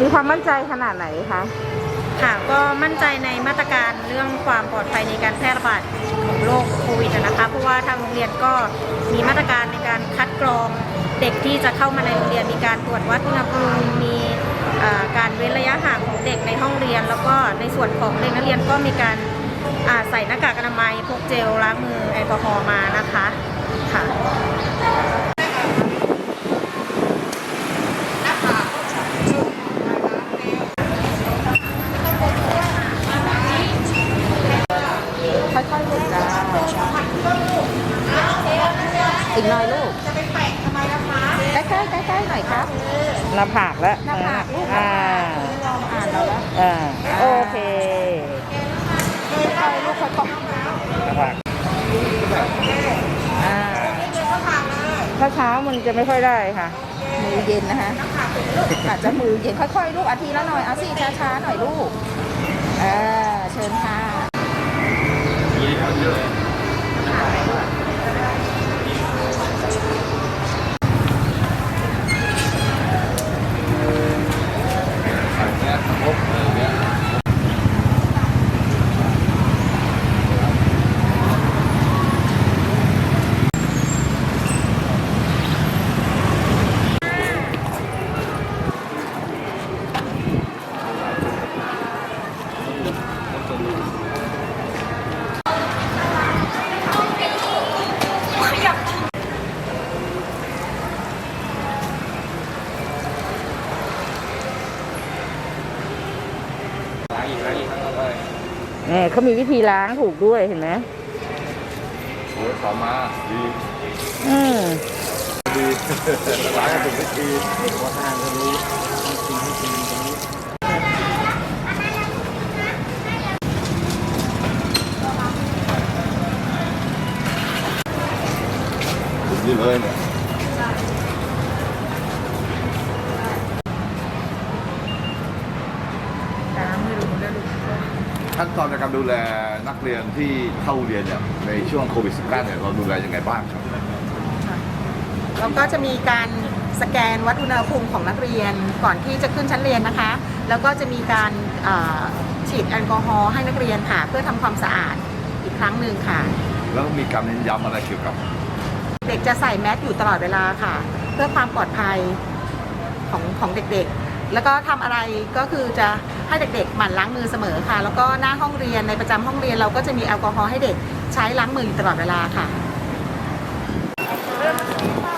มีความมั่นใจขนาดไหนคะค่ะก็มั่นใจในมาตรการเรื่องความปลอดภัยในการแพร่ระบาดของโรคโควิดนะคะเพราะว่าทางโรงเรียนก็มีมาตรการในการคัดกรองเด็กที่จะเข้ามาในโรงเรียนมีการตรวจวัดอุณหภูมิมีการเว้นระยะห่างของเด็กในห้องเรียน แล้วก็ในส่วนของเด็กนักเรียนก็มีการาใส่หน้ากากอนามัยพกเจลล้างมือแอลกอฮอล์มานะคะค่ะ ค่อยๆหลุดจ้าอีกหน่อยลูก จะไปแปะทำไมล่ะคะใกล้ๆใกล้ๆหน่อยครับหน้าผากแล้วหน้าผากลูกอ่าอ่านเราแล้วอ่าโอเคค่อยๆลูกค่อยหน้าผากอ่าถ้าเช้ามันจะไม่ค่อยได้ค่ะ มือเย็นนะคะอาจจะมือเย็นค่อยๆลูกอาทีละหน่อยอาสิช้าๆหน่อยลูกเออเชิญค่ะ aqui. นี่เขามีวิธีล้างถูกด้วยเห็นไหมโอ้ยขอมาดีอืมดีล้างกันถึงวิธีว่าห้างก็รู้จริงให้จริงตรงนี้นี่เลยเนี่ย ตอนในการดูแลนักเรียนที่เข้าเรียนเนี่ยในช่วงโควิด -19 เนี่ยเราดูแลยังไงบ้างครับแล้วก็จะมีการสแกนวัดอุณหภูมิของนักเรียนก่อนที่จะขึ้นชั้นเรียนนะคะ แล้วก็จะมีการเอ่อฉีดแอลกอฮอล์ให้นักเรียนค่ะ เพื่อทำความสะอาดอีกครั้งหนึ่งค่ะ แล้วมีการเน้นย้ำอะไรเกี่ยวกับ เด็กจะใส่แมสอยู่ตลอดเวลาค่ะ เพื่อความปลอดภัยของของเด็กๆ แล้วก็ทำอะไรก็คือจะให้เด็กๆหมั่นล้างมือเสมอค่ะ แล้วก็หน้าห้องเรียนในประจำห้องเรียนเราก็จะมีแอลกอฮอล์ให้เด็กใช้ล้างมืออยู่ตลอดเวลาค่ะเริ่มค่ะ